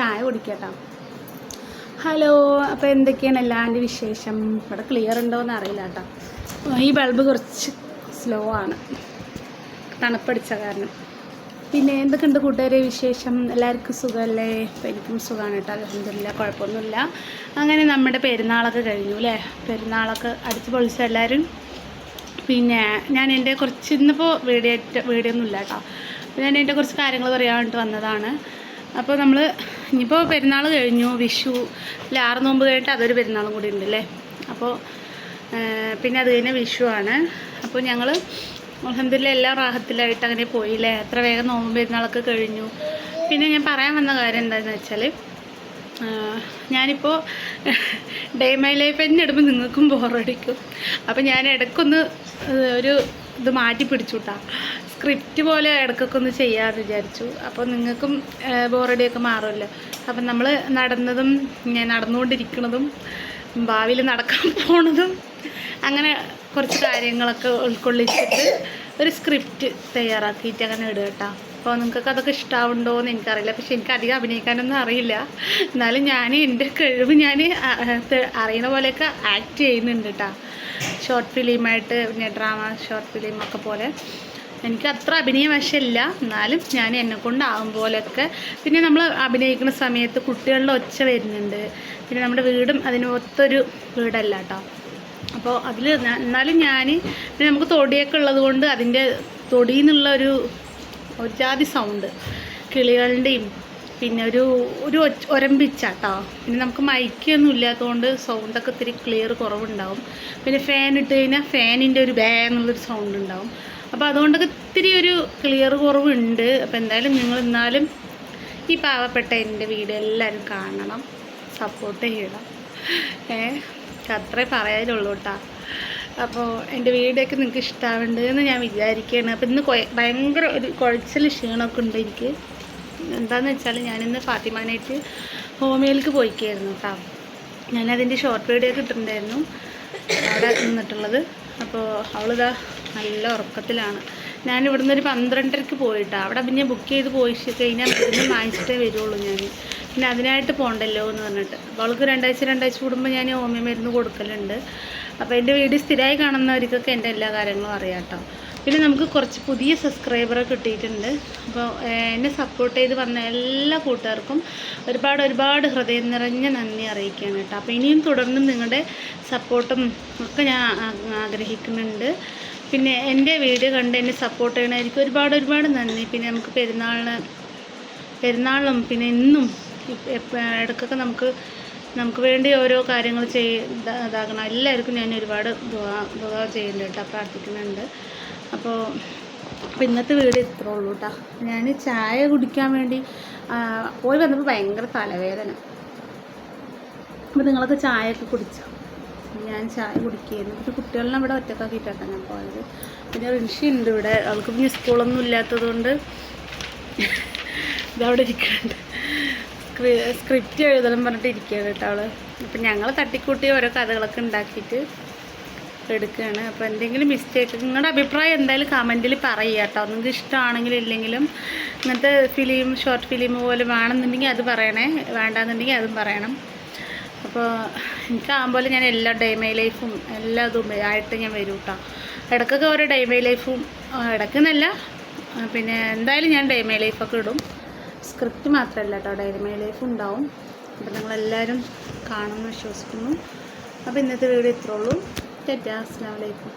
ചായ കുടിക്കട്ടോ. ഹലോ അപ്പോൾ എന്തൊക്കെയാണ് എല്ലാവരുടെ വിശേഷം? ഇവിടെ ക്ലിയർ ഉണ്ടോയെന്ന് അറിയില്ല കേട്ടോ ഈ ബൾബ് കുറച്ച് സ്ലോ ആണ്. തണുപ്പടിച്ച കാരണം. പിന്നെ എന്തൊക്കെയുണ്ട് കൂട്ടുകാരെ വിശേഷം? എല്ലാവർക്കും സുഖമല്ലേ ഇപ്പം എനിക്കും സുഖമാണ് കേട്ടോ. അലഹമില്ല കുഴപ്പമൊന്നുമില്ല. അങ്ങനെ നമ്മുടെ പെരുന്നാളൊക്കെ കഴിഞ്ഞു അല്ലേ? പെരുന്നാളൊക്കെ അടിച്ച് പൊളിച്ച എല്ലാവരും. പിന്നെ ഞാൻ എന്റെ കുറച്ച് ഇന്നിപ്പോൾ വീഡിയോ വീഡിയോ ഒന്നും ഇല്ല കേട്ടോ. ഞാൻ എന്റെ കുറച്ച് കാര്യങ്ങൾ പറയാൻ വന്നതാണ്. അപ്പോൾ നമ്മൾ ഇനിയിപ്പോൾ പെരുന്നാൾ കഴിഞ്ഞു വിഷു ആറ് നോമ്പ് കഴിഞ്ഞിട്ട് അതൊരു പെരുന്നാളും കൂടി ഉണ്ടല്ലേ അപ്പോൾ പിന്നെ അത് കഴിഞ്ഞ വിഷു ആണ്. അപ്പോൾ ഞങ്ങൾ അലഹമില്ല എല്ലാം റാഹത്തിലായിട്ട് അങ്ങനെ പോയില്ലേ എത്ര വേഗം നോമ്പ് പെരുന്നാളൊക്കെ കഴിഞ്ഞു. പിന്നെ ഞാൻ പറയാൻ വന്ന കാര്യം എന്താണെന്ന് വെച്ചാൽ ഞാനിപ്പോൾ ഡേ മൈ ലൈഫ് തന്നെ ഇടുമ്പോൾ നിങ്ങൾക്കും ബോറടിക്കും അപ്പോൾ ഞാൻ ഇടയ്ക്കൊന്ന് ഒരു ഇത് മാറ്റി പിടിച്ചു കേട്ടോ സ്ക്രിപ്റ്റ് പോലെ ഇടയ്ക്കൊക്കെ ഒന്ന് ചെയ്യാമെന്ന് വിചാരിച്ചു. അപ്പോൾ നിങ്ങൾക്കും ബോറടിയൊക്കെ മാറുമല്ലോ. അപ്പം നമ്മൾ നടന്നതും ഞാൻ നടന്നുകൊണ്ടിരിക്കുന്നതും ഭാവിയിൽ നടക്കാൻ പോണതും അങ്ങനെ കുറച്ച് കാര്യങ്ങളൊക്കെ ഉൾക്കൊള്ളിച്ചിട്ട് ഒരു സ്ക്രിപ്റ്റ് തയ്യാറാക്കിയിട്ട് അങ്ങനെ ഇടുക കേട്ടോ. അപ്പോൾ നിങ്ങൾക്ക് അതൊക്കെ ഇഷ്ടമാവുണ്ടോ എന്ന് എനിക്കറിയില്ല. പക്ഷെ എനിക്ക് അധികം അഭിനയിക്കാനൊന്നും അറിയില്ല. എന്നാലും ഞാൻ എന്റെ കഴിവ് ഞാൻ അറിയുന്ന പോലെയൊക്കെ ആക്ട് ചെയ്യുന്നുണ്ട് കേട്ടോ. ഷോർട്ട് ഫിലിമായിട്ട് പിന്നെ ഡ്രാമ ഷോർട്ട് ഫിലിമൊക്കെ പോലെ. എനിക്ക് അത്ര അഭിനയ വശമില്ല. എന്നാലും ഞാൻ എന്നെ കൊണ്ടാവും പോലെയൊക്കെ പിന്നെ നമ്മൾ അഭിനയിക്കുന്ന സമയത്ത് കുട്ടികളുടെ ഒച്ച വരുന്നുണ്ട്. പിന്നെ നമ്മുടെ വീടും അതിന് ഒത്തൊരു വീടല്ല കേട്ടോ. അപ്പോൾ അതിൽ എന്നാലും ഞാൻ പിന്നെ നമുക്ക് തൊടിയൊക്കെ ഉള്ളത് കൊണ്ട് അതിന്റെ തൊടിയിൽ നിന്നുള്ള ഒരു ഒരു ജാതി സൗണ്ട് കിളികളുടെയും പിന്നെ ഒരു ഒരു ഒരമ്പിച്ച ഒരമ്പിച്ചാട്ടോ പിന്നെ നമുക്ക് മൈക്കൊന്നും ഇല്ലാത്തതുകൊണ്ട് സൗണ്ടൊക്കെ ഇത്തിരി ക്ലിയർ കുറവുണ്ടാവും. പിന്നെ ഫാൻ ഇട്ട് കഴിഞ്ഞാൽ ഫാനിന്റെ ഒരു ബേ എന്നുള്ളൊരു സൗണ്ട് ഉണ്ടാവും. അപ്പോൾ അതുകൊണ്ടൊക്കെ ഇത്തിരി ഒരു ക്ലിയർ കുറവുണ്ട്. അപ്പോൾ എന്തായാലും നിങ്ങൾ എന്നാലും ഈ പാവപ്പെട്ട എന്റെ വീഡിയോ എല്ലാവരും കാണണം. സപ്പോർട്ട് ചെയ്യണം. ഏ? അത്രേ പറയാനുള്ളൂ കേട്ടോ അപ്പോൾ എന്റെ വീടൊക്കെ നിങ്ങൾക്ക് ഇഷ്ടമാവുന്നുണ്ട് എന്ന് ഞാൻ വിചാരിക്കുകയാണ് അപ്പോൾ ഇന്ന് ഭയങ്കര ഒരു കുഴച്ചിൽ ക്ഷീണമൊക്കെ ഉണ്ട് എനിക്ക്. എന്താണെന്ന് വെച്ചാൽ ഞാനിന്ന് ഫാത്തിമാനായിട്ട് ഹോമിയോയിലേക്ക് പോയിക്കായിരുന്നു കേട്ടോ ഞാനതിന്റെ ഷോർട്ട് വീഡിയോ ഒക്കെ ഇട്ടിട്ടുണ്ടായിരുന്നു. അവിടെ നിന്നിട്ടുള്ളത്. അപ്പോൾ അവളിതാ നല്ല ഉറക്കത്തിലാണ്. ഞാൻ ഇവിടുന്ന് ഒരു പന്ത്രണ്ടരക്ക് പോയിട്ടാണ് അവിടെ പിന്നെ ബുക്ക് ചെയ്ത് പോയി കഴിഞ്ഞാൽ മരുന്ന് വാങ്ങിച്ചിട്ടേ വരുള്ളൂ ഞാൻ പിന്നെ അതിനായിട്ട് പോകണ്ടല്ലോ എന്ന് പറഞ്ഞിട്ട്. അപ്പോൾ അവൾക്ക് രണ്ടാഴ്ച രണ്ടാഴ്ച കൂടുമ്പോൾ ഞാൻ ഹോമിയോ മരുന്ന് കൊടുക്കലുണ്ട്. അപ്പോൾ എന്റെ വീഡിയോ സ്ഥിരമായി കാണുന്നവർക്കൊക്കെ എന്റെ എല്ലാ കാര്യങ്ങളും അറിയാം പിന്നെ നമുക്ക് കുറച്ച് പുതിയ സബ്സ്ക്രൈബറെ കിട്ടിയിട്ടുണ്ട്. അപ്പോൾ എന്നെ സപ്പോർട്ട് ചെയ്ത് വന്ന എല്ലാ കൂട്ടുകാർക്കും ഒരുപാട് ഒരുപാട് ഹൃദയം നിറഞ്ഞ നന്ദി അറിയിക്കുകയാണ് കേട്ടോ. അപ്പോൾ ഇനിയും തുടർന്നും നിങ്ങളുടെ സപ്പോർട്ടും ഒക്കെ ഞാൻ ആഗ്രഹിക്കുന്നുണ്ട്. പിന്നെ എന്റെ വീഡിയോ കണ്ട് എന്നെ സപ്പോർട്ട് ചെയ്യണമായിരിക്കും ഒരുപാട് ഒരുപാട് നന്ദി. പിന്നെ നമുക്ക് പെരുന്നാളിന് പെരുന്നാളും പിന്നെ ഇന്നും ഇടയ്ക്കൊക്കെ നമുക്ക് നമുക്ക് വേണ്ടി ഓരോ കാര്യങ്ങൾ ചെയ് ഇതാ- ഇതാക്കണം. എല്ലാവർക്കും ഞാൻ ഒരുപാട് ദുഃഖ ദുഃഖ ചെയ്യുന്നുണ്ട് കേട്ടോ പ്രാർത്ഥിക്കുന്നുണ്ട്. അപ്പോൾ അപ്പോൾ ഇന്നത്തെ വീഡിയോ ഇത്രേ ഉള്ളൂ കേട്ടോ. ഞാൻ ചായ കുടിക്കാൻ വേണ്ടി പോയി വന്നപ്പോൾ ഭയങ്കര തലവേദന. അപ്പോൾ നിങ്ങളൊക്കെ ചായയൊക്കെ കുടിച്ചോ? ഞാൻ ചായ കുടിക്കുകയായിരുന്നു. പിന്നെ കുട്ടികളെ ഇവിടെ ഒറ്റക്കാക്കിയിട്ടാണ് ഞാൻ പോയത്. പിന്നെ റിൻഷി ഉണ്ട് ഇവിടെ. അവൾക്ക് പിന്നെ സ്കൂളൊന്നും ഇല്ലാത്തതുകൊണ്ട് ഇതവിടെ ഇരിക്കുന്നുണ്ട്. സ്ക്രിപ്റ്റ് എഴുതണം പറഞ്ഞിട്ട് ഇരിക്കുകയാണ് കേട്ടോ അവൾ. അപ്പം ഞങ്ങൾ തട്ടിക്കൂട്ടി ഓരോ കഥകളൊക്കെ ഉണ്ടാക്കിയിട്ട് എടുക്കുകയാണ്. അപ്പോൾ എന്തെങ്കിലും മിസ്റ്റേക്ക് നിങ്ങളുടെ അഭിപ്രായം എന്തായാലും കമന്റിൽ പറയുക കേട്ടോ. നിങ്ങൾക്ക് ഇഷ്ടമാണെങ്കിലും ഇല്ലെങ്കിലും ഇങ്ങനത്തെ ഫിലിം ഷോർട്ട് ഫിലിം പോലെ വേണമെന്നുണ്ടെങ്കിൽ അത് പറയണേ. വേണ്ടാന്നുണ്ടെങ്കിൽ അതും പറയണം. അപ്പോൾ എനിക്കാകുമ്പോൾ ഞാൻ എല്ലാ ഡേ മൈ ലൈഫും എല്ലാ ഇതും ആയിട്ട് ഞാൻ വരും കേട്ടോ ഇടയ്ക്കൊക്കെ ഓരോ ഡേ മൈ ലൈഫും ഇടയ്ക്കുന്നല്ല. പിന്നെ എന്തായാലും ഞാൻ ഡേ മൈ ലൈഫൊക്കെ ഇടും. സ്ക്രിപ്റ്റ് മാത്രമല്ല കേട്ടോ ഡേ മൈ ലൈഫ് ഉണ്ടാവും. അപ്പം നിങ്ങളെല്ലാവരും കാണുമെന്ന് വിശ്വസിക്കുന്നു. അപ്പോൾ ഇന്നത്തെ വീഡിയോ ഇത്രയുള്ളൂ ഉള്ളൂ. അസ്ലാം വലൈക്കും